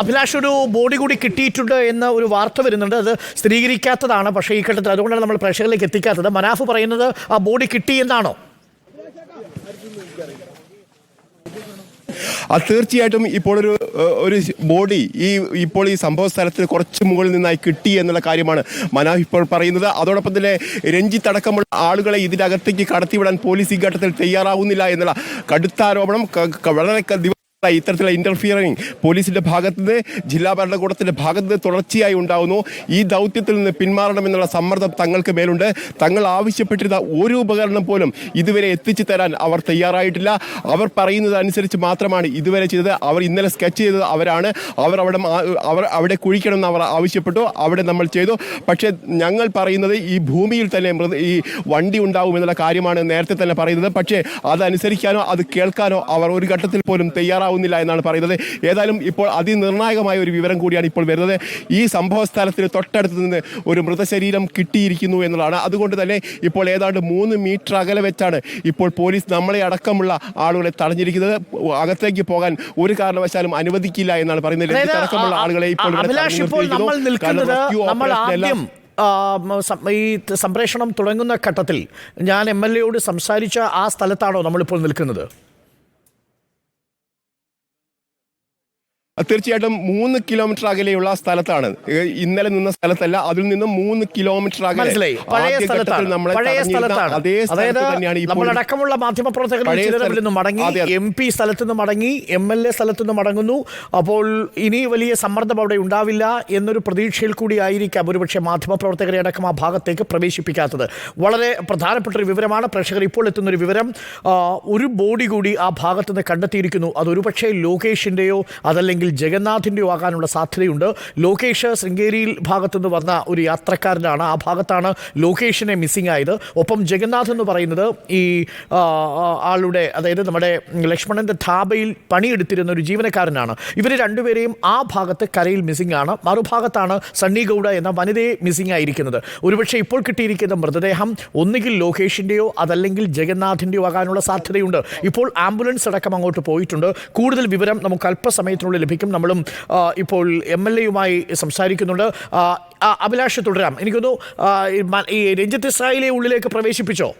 അഭിലാഷ് ഒരു ബോഡി കൂടി കിട്ടിയിട്ടുണ്ട് എന്ന ഒരു വാർത്ത വരുന്നുണ്ട്. അത് സ്ഥിരീകരിക്കാത്തതാണ്. പക്ഷേ ഈ ഘട്ടത്തിൽ അതുകൊണ്ടാണ് നമ്മൾ പ്രേക്ഷകരിലേക്ക് എത്തിക്കാത്തത്. മനാഫ് പറയുന്നത് ആ ബോഡി കിട്ടി എന്നാണോ? അത് തീർച്ചയായിട്ടും ഇപ്പോൾ ഒരു ഒരു ബോഡി ഈ ഇപ്പോൾ ഈ സംഭവ സ്ഥലത്തിന് കുറച്ച് മുകളിൽ നിന്നായി കിട്ടി എന്നുള്ള കാര്യമാണ് മനാഫ് ഇപ്പോൾ പറയുന്നത്. അതോടൊപ്പം തന്നെ രഞ്ജിത്ത് അടക്കമുള്ള ആളുകളെ ഇതിനകത്തേക്ക് കടത്തിവിടാൻ പോലീസ് ഈ ഘട്ടത്തിൽ തയ്യാറാവുന്നില്ല എന്നുള്ള കടുത്ത ആരോപണം വളരെ ഇത്തരത്തിലുള്ള ഇന്റർഫിയറിംഗ് പോലീസിന്റെ ഭാഗത്ത് നിന്ന് ജില്ലാ ഭരണകൂടത്തിന്റെ ഭാഗത്ത് നിന്ന് തുടർച്ചയായി ഉണ്ടാകുന്നു ഈ ദൗത്യത്തിൽ നിന്ന് പിന്മാറണമെന്നുള്ള സമ്മർദ്ദം തങ്ങൾക്ക് മേലുണ്ട്. തങ്ങൾ ആവശ്യപ്പെട്ടിരുന്ന ഒരു ഉപകരണം പോലും ഇതുവരെ എത്തിച്ചു തരാൻ അവർ തയ്യാറായിട്ടില്ല. അവർ പറയുന്നത് അനുസരിച്ച് മാത്രമാണ് ഇതുവരെ ചെയ്തത്. അവർ ഇന്നലെ സ്കെച്ച് ചെയ്തത് അവരാണ്. അവർ അവിടെ അവർ അവിടെ കുഴിക്കണമെന്ന് അവർ ആവശ്യപ്പെട്ടു. അവിടെ നമ്മൾ ചെയ്തു. പക്ഷേ ഞങ്ങൾ പറയുന്നത് ഈ ഭൂമിയിൽ തന്നെ ഈ വണ്ടി ഉണ്ടാവുമെന്നുള്ള കാര്യമാണ് നേരത്തെ തന്നെ പറയുന്നത്. പക്ഷേ അതനുസരിക്കാനോ അത് കേൾക്കാനോ അവർ ഒരു ഘട്ടത്തിൽ പോലും തയ്യാറാവുന്നില്ല എന്നാണ് പറയുന്നത്. ഏതായാലും ഇപ്പോൾ അതിനിർണായകമായ ഒരു വിവരം കൂടിയാണ് ഇപ്പോൾ വരുന്നത്. ഈ സംഭവ സ്ഥലത്തിന് തൊട്ടടുത്ത് നിന്ന് ഒരു മൃതശരീരം കിട്ടിയിരിക്കുന്നു എന്നുള്ളതാണ്. അതുകൊണ്ട് തന്നെ ഇപ്പോൾ ഏതാണ്ട് മൂന്ന് മീറ്റർ അകലെ വെച്ചാണ് ഇപ്പോൾ പോലീസ് നമ്മളെ അടക്കമുള്ള ആളുകളെ തടഞ്ഞിരിക്കുന്നത്. അകത്തേക്ക് പോകാൻ ഒരു കാരണവശാലും അനുവദിക്കില്ല എന്നാണ് പറയുന്നത്. അടക്കമുള്ള ആളുകളെ ഇപ്പോൾ നമ്മൾ ആദ്യം ഈ സംപ്രേഷണം തുടങ്ങുന്ന ഘട്ടത്തിൽ ഞാൻ എം എൽ എയോട് സംസാരിച്ച ആ സ്ഥലത്താണോ നമ്മളിപ്പോൾ നിൽക്കുന്നത്? തീർച്ചയായിട്ടും മൂന്ന് കിലോമീറ്റർ അകലെയുള്ള സ്ഥലത്താണ്. ഇന്നലെ നിന്ന സ്ഥലത്തല്ല അതിൽ നിന്നും മൂന്ന് കിലോമീറ്റർ അകലെ പഴയ സ്ഥലത്താണ്. അതേ അതായത് നമ്മളടക്കമുള്ള നിന്ന് മടങ്ങി. എം പി സ്ഥലത്ത് നിന്ന് മടങ്ങി എം എൽ എ സ്ഥലത്ത് നിന്ന് മടങ്ങുന്നു. അപ്പോൾ ഇനി വലിയ സമ്മർദ്ദം അവിടെ ഉണ്ടാവില്ല എന്നൊരു പ്രതീക്ഷയിൽ കൂടി ആയിരിക്കാം ഒരുപക്ഷെ മാധ്യമപ്രവർത്തകരെ അടക്കം ആ ഭാഗത്തേക്ക് പ്രവേശിപ്പിക്കാത്തത്. വളരെ പ്രധാനപ്പെട്ട ഒരു വിവരമാണ്. പ്രേക്ഷകർ ഇപ്പോൾ എത്തുന്ന ഒരു വിവരം ഒരു ബോഡി കൂടി ആ ഭാഗത്ത് നിന്ന് കണ്ടെത്തിയിരിക്കുന്നു. അത് ഒരുപക്ഷെ ലോകേഷിന്റെയോ അതല്ലെങ്കിൽ ജഗന്നാഥിന്റെയോ ആകാനുള്ള സാധ്യതയുണ്ട്. ലോകേഷ് ശൃംഗേരിയിൽ ഭാഗത്തുനിന്ന് വന്ന ഒരു യാത്രക്കാരനാണ്. ആ ഭാഗത്താണ് ലോകേഷിനെ മിസ്സിംഗ് ആയത്. ഒപ്പം ജഗന്നാഥ് എന്ന് പറയുന്നത് ഈ ആളുടെ അതായത് നമ്മുടെ ലക്ഷ്മണന്റെ ധാബയിൽ പണിയെടുത്തിരുന്ന ഒരു ജീവനക്കാരനാണ്. ഇവർ രണ്ടുപേരെയും ആ ഭാഗത്ത് കരയിൽ മിസ്സിംഗ് ആണ്. മറുഭാഗത്താണ് സണ്ണി ഗൗഡ എന്ന വനിതയെ മിസ്സിംഗ് ആയിരിക്കുന്നത്. ഒരുപക്ഷെ ഇപ്പോൾ കിട്ടിയിരിക്കുന്ന മൃതദേഹം ഒന്നുകിൽ ലോകേഷിന്റെയോ അതല്ലെങ്കിൽ ജഗന്നാഥിന്റെയോ ആകാനുള്ള സാധ്യതയുണ്ട്. ഇപ്പോൾ ആംബുലൻസ് അടക്കം അങ്ങോട്ട് പോയിട്ടുണ്ട്. കൂടുതൽ വിവരം നമുക്ക് അല്പസമയത്തിനുള്ളിൽ ലഭിക്കും. നമ്മളും ഇപ്പോൾ എം എൽ എയുമായി സംസാരിക്കുന്നുണ്ട്. അഭിലാഷ് തുടരാം. എനിക്കൊന്നു ഈ രഞ്ജിത്ത് ഇസ്രായേലിയെ ഉള്ളിലേക്ക് പ്രവേശിപ്പിച്ചോ?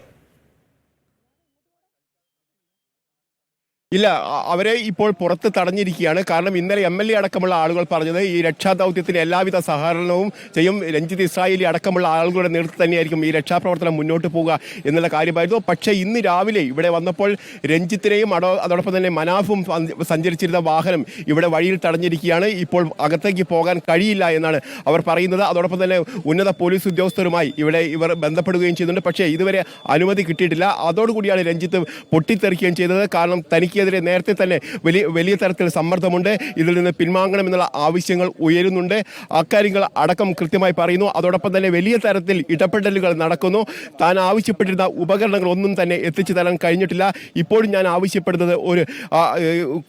ഇല്ല അവരെ ഇപ്പോൾ പുറത്ത് തടഞ്ഞിരിക്കുകയാണ്. കാരണം ഇന്നലെ എം എൽ എ അടക്കമുള്ള ആളുകൾ പറഞ്ഞത് ഈ രക്ഷാദൗത്യത്തിന് എല്ലാവിധ സഹകരണവും ചെയ്യും. രഞ്ജിത്ത് ഇസ്രായേലി അടക്കമുള്ള ആളുകളുടെ നേതൃത്വം തന്നെയായിരിക്കും ഈ രക്ഷാപ്രവർത്തനം മുന്നോട്ട് പോവുക എന്നുള്ള കാര്യമായിരുന്നു. പക്ഷേ ഇന്ന് രാവിലെ ഇവിടെ വന്നപ്പോൾ രഞ്ജിത്തിനെയും അതോടൊപ്പം തന്നെ മനാഫും സഞ്ച- സഞ്ചരിച്ചിരുന്ന വാഹനം ഇവിടെ വഴിയിൽ തടഞ്ഞിരിക്കുകയാണ്. ഇപ്പോൾ അകത്തേക്ക് പോകാൻ കഴിയില്ല എന്നാണ് അവർ പറയുന്നത്. അതോടൊപ്പം തന്നെ ഉന്നത പോലീസ് ഉദ്യോഗസ്ഥരുമായി ഇവിടെ ഇവർ ബന്ധപ്പെടുകയും ചെയ്യുന്നുണ്ട്. പക്ഷേ ഇതുവരെ അനുമതി കിട്ടിയിട്ടില്ല. അതോടുകൂടിയാണ് രഞ്ജിത്ത് പൊട്ടിത്തെറിക്കുകയും ചെയ്തത്. കാരണം തനിക്കെതിരെ നേരത്തെ തന്നെ വലിയ വലിയ തരത്തിൽ സമ്മർദ്ദമുണ്ട്. ഇതിൽ നിന്ന് പിൻവാങ്ങണമെന്നുള്ള ആവശ്യങ്ങൾ ഉയരുന്നുണ്ട്. അക്കാര്യങ്ങൾ അടക്കം കൃത്യമായി പറയുന്നു. അതോടൊപ്പം തന്നെ വലിയ തരത്തിൽ ഇടപെടലുകൾ നടക്കുന്നു. താൻ ആവശ്യപ്പെട്ടിരുന്ന ഉപകരണങ്ങൾ ഒന്നും തന്നെ എത്തിച്ചു തരാൻ കഴിഞ്ഞിട്ടില്ല. ഇപ്പോഴും ഞാൻ ആവശ്യപ്പെടുന്നത് ഒരു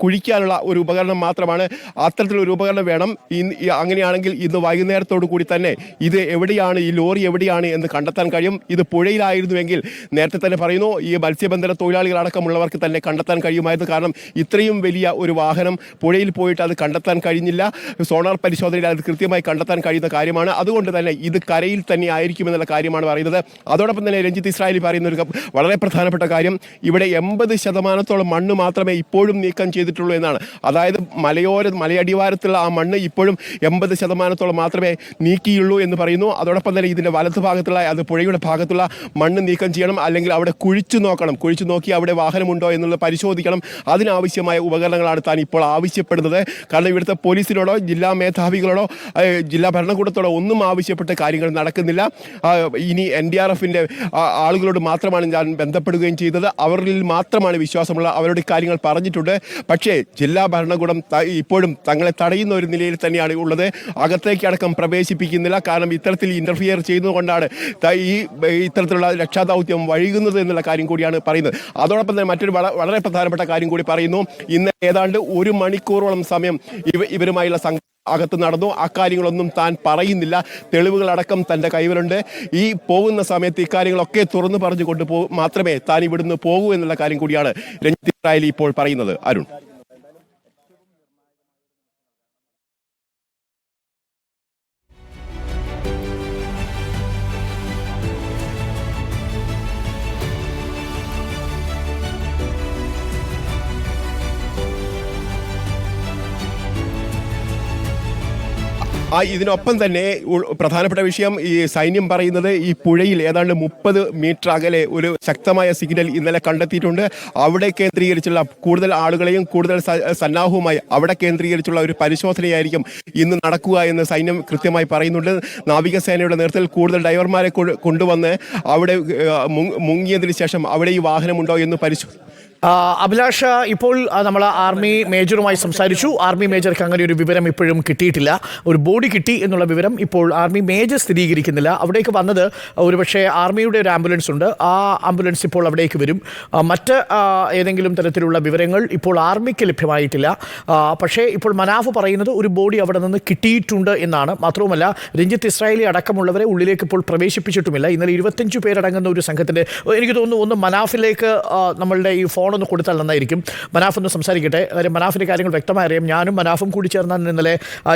കുഴിക്കാനുള്ള ഒരു ഉപകരണം മാത്രമാണ്. അത്തരത്തിലൊരു ഉപകരണം വേണം. അങ്ങനെയാണെങ്കിൽ ഇന്ന് വൈകുന്നേരത്തോടു കൂടി തന്നെ ഇത് എവിടെയാണ് ഈ ലോറി എവിടെയാണ് എന്ന് കണ്ടെത്താൻ കഴിയും. ഇത് പുഴയിലായിരുന്നുവെങ്കിൽ നേരത്തെ തന്നെ പറയുന്നു ഈ മത്സ്യബന്ധന തൊഴിലാളികൾ അടക്കമുള്ളവർക്ക് തന്നെ കണ്ടെത്താൻ കഴിയുമായിരുന്നു. കാരണം ഇത്രയും വലിയ ഒരു വാഹനം പുഴയിൽ പോയിട്ട് അത് കണ്ടെത്താൻ കഴിഞ്ഞില്ല. സോണാർ പരിശോധനയിൽ അത് കൃത്യമായി കണ്ടെത്താൻ കഴിയുന്ന കാര്യമാണ്. അതുകൊണ്ട് തന്നെ ഇത് കരയിൽ തന്നെ ആയിരിക്കും എന്നുള്ള കാര്യമാണ് പറയുന്നത്. അതോടൊപ്പം തന്നെ രഞ്ജിത്ത് ഇസ്രായേലി പറയുന്ന ഒരു വളരെ പ്രധാനപ്പെട്ട കാര്യം ഇവിടെ എൺപത് ശതമാനത്തോളം മണ്ണ് മാത്രമേ ഇപ്പോഴും നീക്കം ചെയ്തിട്ടുള്ളൂ എന്നാണ്. അതായത് മലയോര മലയടിവാരത്തുള്ള ആ മണ്ണ് ഇപ്പോഴും എൺപത് ശതമാനത്തോളം മാത്രമേ നീക്കിയുള്ളൂ എന്ന് പറയുന്നു. അതോടൊപ്പം തന്നെ ഇതിന്റെ വലത്ത് ഭാഗത്തുള്ള അത് പുഴയുടെ ഭാഗത്തുള്ള മണ്ണ് നീക്കം ചെയ്യണം. അല്ലെങ്കിൽ അവിടെ കുഴിച്ചു നോക്കണം. കുഴിച്ചു നോക്കി അവിടെ വാഹനമുണ്ടോ എന്നുള്ളത് പരിശോധിക്കണം. അതിനാവശ്യമായ ഉപകരണങ്ങളാണ് താൻ ഇപ്പോൾ ആവശ്യപ്പെടുന്നത്. കാരണം ഇവിടുത്തെ പോലീസിനോടോ ജില്ലാ മേധാവികളോടോ ജില്ലാ ഭരണകൂടത്തോടോ ഒന്നും ആവശ്യപ്പെട്ട കാര്യങ്ങൾ നടക്കുന്നില്ല. ഇനി എൻ ഡി ആർ എഫിന്റെ ആളുകളോട് മാത്രമാണ് ഞാൻ ബന്ധപ്പെടുകയും ചെയ്തത്. അവരിൽ മാത്രമാണ് വിശ്വാസമുള്ള അവരോട് കാര്യങ്ങൾ പറഞ്ഞിട്ടുണ്ട്. പക്ഷേ ജില്ലാ ഭരണകൂടം ഇപ്പോഴും തങ്ങളെ തടയുന്ന ഒരു നിലയിൽ തന്നെയാണ് ഉള്ളത്. അകത്തേക്ക് അടക്കം പ്രവേശിപ്പിക്കുന്നില്ല. കാരണം ഇത്തരത്തിൽ ഇന്റർഫിയർ ചെയ്യുന്നതുകൊണ്ടാണ് ഈ ഇത്തരത്തിലുള്ള രക്ഷാദൗത്യം വഴുകുന്നത് എന്നുള്ള കാര്യം കൂടിയാണ് പറയുന്നത്. അതോടൊപ്പം തന്നെ മറ്റൊരു വളരെ പ്രധാനപ്പെട്ട കാര്യം കൂടി പറയുന്നു ഇന്ന് ഏതാണ്ട് ഒരു മണിക്കൂറോളം സമയം ഇവ ഇവരുമായുള്ള സംഘം അകത്ത് നടന്നു. അക്കാര്യങ്ങളൊന്നും താൻ പറയുന്നില്ല. തെളിവുകളടക്കം തന്റെ കൈവലുണ്ട് ഈ പോകുന്ന സമയത്ത് ഇക്കാര്യങ്ങളൊക്കെ തുറന്നു പറഞ്ഞു കൊണ്ടുപോ മാത്രമേ താൻ ഇവിടുന്ന് പോകൂ എന്നുള്ള കാര്യം കൂടിയാണ് രഞ്ജിത് ഇസ്രായേലി ഇപ്പോൾ പറയുന്നത്. അരുൺ. ആ ഇതിനൊപ്പം തന്നെ പ്രധാനപ്പെട്ട വിഷയം ഈ സൈന്യം പറയുന്നത് ഈ പുഴയിൽ ഏതാണ്ട് മുപ്പത് മീറ്റർ അകലെ ഒരു ശക്തമായ സിഗ്നൽ ഇന്നലെ കണ്ടെത്തിയിട്ടുണ്ട്. അവിടെ കേന്ദ്രീകരിച്ചുള്ള കൂടുതൽ ആളുകളെയും കൂടുതൽ സന്നാഹവുമായി അവിടെ കേന്ദ്രീകരിച്ചുള്ള ഒരു പരിശോധനയായിരിക്കും ഇന്ന് നടക്കുക എന്ന് സൈന്യം കൃത്യമായി പറയുന്നുണ്ട്. നാവികസേനയുടെ നേതൃത്വത്തിൽ കൂടുതൽ ഡ്രൈവർമാരെ കൊണ്ടുവന്ന് അവിടെ മുങ്ങിയതിന് ശേഷം അവിടെ ഈ വാഹനമുണ്ടോ എന്ന് പരിശോധന ആ, അഭിലാഷ് ഇപ്പോൾ നമ്മൾ ആർമി മേജറുമായി സംസാരിച്ചു. ആർമി മേജർക്ക് അങ്ങനെ ഒരു വിവരം ഇപ്പോഴും കിട്ടിയിട്ടില്ല. ഒരു ബോഡി കിട്ടി എന്നുള്ള വിവരം ഇപ്പോൾ ആർമി മേജർ സ്ഥിരീകരിക്കുന്നില്ല. അവിടേക്ക് വന്നത് ഒരുപക്ഷെ ആർമിയുടെ ഒരു ആംബുലൻസ് ഉണ്ട്. ആ ആംബുലൻസ് ഇപ്പോൾ അവിടേക്ക് വരും. മറ്റ് ഏതെങ്കിലും തരത്തിലുള്ള വിവരങ്ങൾ ഇപ്പോൾ ആർമിക്ക് ലഭ്യമായിട്ടില്ല. പക്ഷേ ഇപ്പോൾ മനാഫ് പറയുന്നത് ഒരു ബോഡി അവിടെ നിന്ന് കിട്ടിയിട്ടുണ്ട് എന്നാണ്. മാത്രവുമല്ല രഞ്ജിത്ത് ഇസ്രായേലി അടക്കമുള്ളവരെ ഉള്ളിലേക്ക് ഇപ്പോൾ പ്രവേശിപ്പിച്ചിട്ടുമില്ല. ഇന്നലെ ഇരുപത്തഞ്ച് പേരടങ്ങുന്ന ഒരു സംഘത്തിന്റെ എനിക്ക് തോന്നുന്നു ഒന്ന് മനാഫിലേക്ക് നമ്മളുടെ ഈ ഫോൺ ഒന്ന് കൊടുത്താൽ നന്നായിരിക്കും. മനാഫ് ഒന്ന് സംസാരിക്കട്ടെ. കാര്യം മനാഫിന്റെ കാര്യങ്ങൾ വ്യക്തമായി അറിയാം. ഞാനും മനാഫും കൂടി ചേർന്നാണ് ഇന്നലെ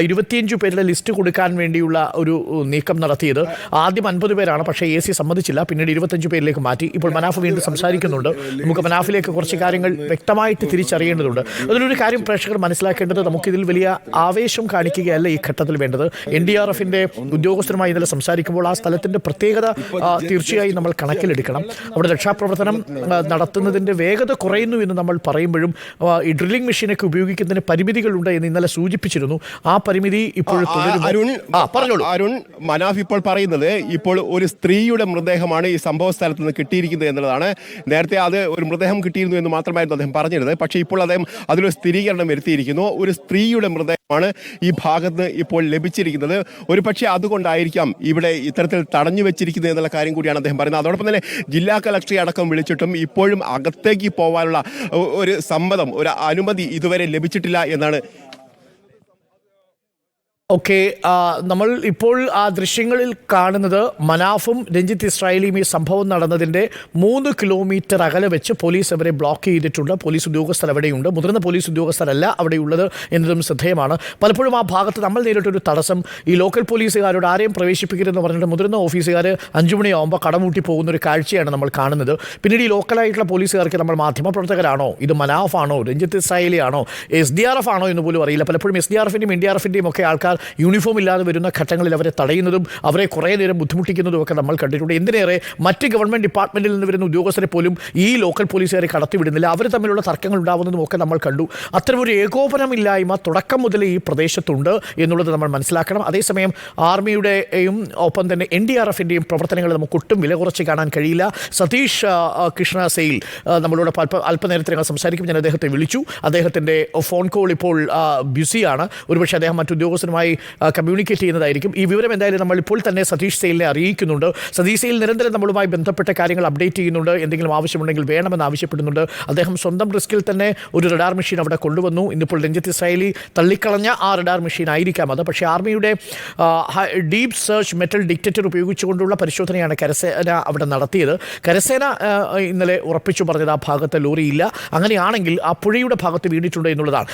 ഇരുപത്തിയഞ്ച് പേരുടെ ലിസ്റ്റ് കൊടുക്കാൻ വേണ്ടിയുള്ള ഒരു നീക്കം നടത്തിയത്. ആദ്യം അൻപത് പേരാണ്. പക്ഷേ എ സി സമ്മതിച്ചില്ല. പിന്നീട് ഇരുപത്തഞ്ച് പേരിലേക്ക് മാറ്റി. ഇപ്പോൾ മനാഫ് വീണ്ടും സംസാരിക്കുന്നുണ്ട്. നമുക്ക് മനാഫിലേക്ക് കുറച്ച് കാര്യങ്ങൾ വ്യക്തമായിട്ട് തിരിച്ചറിയേണ്ടതുണ്ട്. അതിലൊരു കാര്യം പ്രേക്ഷകർ മനസ്സിലാക്കേണ്ടത് നമുക്കിതിൽ വലിയ ആവേശം കാണിക്കുകയല്ല ഈ ഘട്ടത്തിൽ വേണ്ടത്. എൻ ഡി ആർ എഫിന്റെ ഉദ്യോഗസ്ഥരുമായി ഇന്നലെ സംസാരിക്കുമ്പോൾ ആ സ്ഥലത്തിന്റെ പ്രത്യേകത തീർച്ചയായും നമ്മൾ കണക്കിലെടുക്കണം. അവിടെ രക്ഷാപ്രവർത്തനം നടത്തുന്നതിന്റെ വേഗത കുറയുന്നു എന്ന് നമ്മൾ പറയുമ്പോഴും ഈ ഡ്രില്ലിംഗ് മെഷീനൊക്കെ ഉപയോഗിക്കുന്നതിന് പരിമിതികളുണ്ട് എന്ന് ഇന്നലെ സൂചിപ്പിച്ചിരുന്നു. ആ പരിമിതി ഇപ്പോൾ അരുൺ പറഞ്ഞോളൂ. അരുൺ മനാഫ് ഇപ്പോൾ പറയുന്നത് ഇപ്പോൾ ഒരു സ്ത്രീയുടെ മൃതദേഹമാണ് ഈ സംഭവ സ്ഥലത്ത് നിന്ന് കിട്ടിയിരിക്കുന്നത് എന്നുള്ളതാണ്. നേരത്തെ അത് ഒരു മൃതദേഹം കിട്ടിയിരുന്നു എന്ന് മാത്രമായിരുന്നു അദ്ദേഹം പറഞ്ഞിരുന്നത്. പക്ഷേ ഇപ്പോൾ അദ്ദേഹം അതിലൊരു സ്ഥിരീകരണം വരുത്തിയിരിക്കുന്നു. ഒരു സ്ത്രീയുടെ മൃതദേഹമാണ് ഈ ഭാഗത്ത് ഇപ്പോൾ ലഭിച്ചിരിക്കുന്നത്. ഒരു പക്ഷേ അതുകൊണ്ടായിരിക്കാം ഇവിടെ ഇത്തരത്തിൽ തടഞ്ഞു വെച്ചിരിക്കുന്നത് എന്നുള്ള കാര്യം കൂടിയാണ് അദ്ദേഹം പറയുന്നത്. അതോടൊപ്പം തന്നെ ജില്ലാ കളക്ടറെ അടക്കം വിളിച്ചിട്ടും ഇപ്പോഴും അകത്തേക്ക് പോകാനുള്ള ഒരു സമ്മതം ഒരു അനുമതി ഇതുവരെ ലഭിച്ചിട്ടില്ല എന്നാണ് ഓക്കെ നമ്മൾ ഇപ്പോൾ ആ ദൃശ്യങ്ങളിൽ കാണുന്നത് മനാഫും രഞ്ജിത്ത് ഇസ്രായേലിയും ഈ സംഭവം നടന്നതിന്റെ മൂന്ന് കിലോമീറ്റർ അകലെ വെച്ച് പോലീസ് അവരെ ബ്ലോക്ക് ചെയ്തിട്ടുണ്ട്. പോലീസ് ഉദ്യോഗസ്ഥർ അവിടെയുണ്ട്. മുതിർന്ന പോലീസ് ഉദ്യോഗസ്ഥരല്ല അവിടെയുള്ളത് എന്നതും ശ്രദ്ധേയമാണ്. പലപ്പോഴും ആ ഭാഗത്ത് നമ്മൾ നേരിട്ടൊരു തടസ്സം. ഈ ലോക്കൽ പോലീസുകാരോട് ആരെയും പ്രവേശിപ്പിക്കരുതെന്ന് പറഞ്ഞിട്ട് മുതിർന്ന ഓഫീസുകാർ അഞ്ചു മണിയാകുമ്പോൾ കടമൂട്ടി പോകുന്ന ഒരു കാഴ്ചയാണ് നമ്മൾ കാണുന്നത്. പിന്നീട് ഈ ലോക്കലായിട്ടുള്ള പോലീസുകാർക്ക് നമ്മൾ മാധ്യമപ്രവർത്തകരാണോ ഇത് മനാഫാണോ? രഞ്ജിത്ത് ഇസ്രായേലിയാണോ? എസ് ഡി ആർ എഫ് ആണോ എന്ന് പോലും അറിയില്ല. പലപ്പോഴും എസ് ഡി ആർ എഫിന്റെയും എൻ ഡി ആർ എഫിന്റെയും ഒക്കെ ആൾക്കാർ യൂണിഫോം ഇല്ലാതെ വരുന്ന ഘട്ടങ്ങളിൽ അവരെ തടയുന്നതും അവരെ കുറേ നേരം ബുദ്ധിമുട്ടിക്കുന്നതും ഒക്കെ നമ്മൾ കണ്ടിട്ടുണ്ട്. എന്തിനേറെ മറ്റ് ഗവൺമെന്റ് ഡിപ്പാർട്ട്മെന്റിൽ നിന്ന് വരുന്ന ഉദ്യോഗസ്ഥരെ പോലും ഈ ലോക്കൽ പോലീസുകാരെ കടത്തിവിടുന്നില്ല. അവർ തമ്മിലുള്ള തർക്കങ്ങൾ ഉണ്ടാവുന്നതും ഒക്കെ നമ്മൾ കണ്ടു. അത്തരമൊരു ഏകോപനമില്ലായ്മ തുടക്കം മുതൽ ഈ പ്രദേശത്തുണ്ട് എന്നുള്ളത് നമ്മൾ മനസ്സിലാക്കണം. അതേസമയം ആർമിയുടെയും ഒപ്പം തന്നെ എൻ ഡി ആർ എഫിന്റെയും പ്രവർത്തനങ്ങൾ നമുക്ക് ഒട്ടും വില കുറച്ച് കാണാൻ കഴിയില്ല. സതീഷ് കൃഷ്ണ സെയിൽ നമ്മളോട് അല്പ അല്പനേരത്തിനകം സംസാരിക്കും. ഞാൻ അദ്ദേഹത്തെ വിളിച്ചു. അദ്ദേഹത്തിന്റെ ഫോൺ കോൾ ഇപ്പോൾ ബ്യുസിയാണ് ഒരുപക്ഷെ അദ്ദേഹം മറ്റു ഉദ്യോഗസ്ഥരുമായി കമ്മ്യൂണിക്കേറ്റ് ചെയ്യുന്നതായിരിക്കും. ഈ വിവരം എന്തായാലും നമ്മൾ ഇപ്പോൾ തന്നെ സതീഷ് സെയിലിനെ അറിയിക്കുന്നുണ്ട്. സതീഷ് സെയിൽ നിരന്തരം നമ്മളുമായി ബന്ധപ്പെട്ട കാര്യങ്ങൾ അപ്ഡേറ്റ് ചെയ്യുന്നുണ്ട്. എന്തെങ്കിലും ആവശ്യമുണ്ടെങ്കിൽ വേണമെന്ന് ആവശ്യപ്പെടുന്നുണ്ട്. അദ്ദേഹം സ്വന്തം റിസ്കിൽ തന്നെ ഒരു റഡാർ മെഷീൻ അവിടെ കൊണ്ടുവന്നു. ഇന്നിപ്പോൾ രഞ്ജിത്ത് ഇസ്രായേലി തള്ളിക്കളഞ്ഞ ആ റഡാർ മെഷീൻ ആയിരിക്കാം അത്. പക്ഷേ ആർമിയുടെ ഡീപ് സെർച്ച് മെറ്റൽ ഡിറ്റക്ടർ ഉപയോഗിച്ചുകൊണ്ടുള്ള പരിശോധനയാണ് കരസേന അവിടെ നടത്തിയത്. കരസേന ഇന്നലെ ഉറപ്പിച്ചു പറഞ്ഞത് ആ ഭാഗത്ത് ലോറിയില്ല. അങ്ങനെയാണെങ്കിൽ ആ പുഴയുടെ ഭാഗത്ത് വീണിട്ടുണ്ട് എന്നുള്ളതാണ്.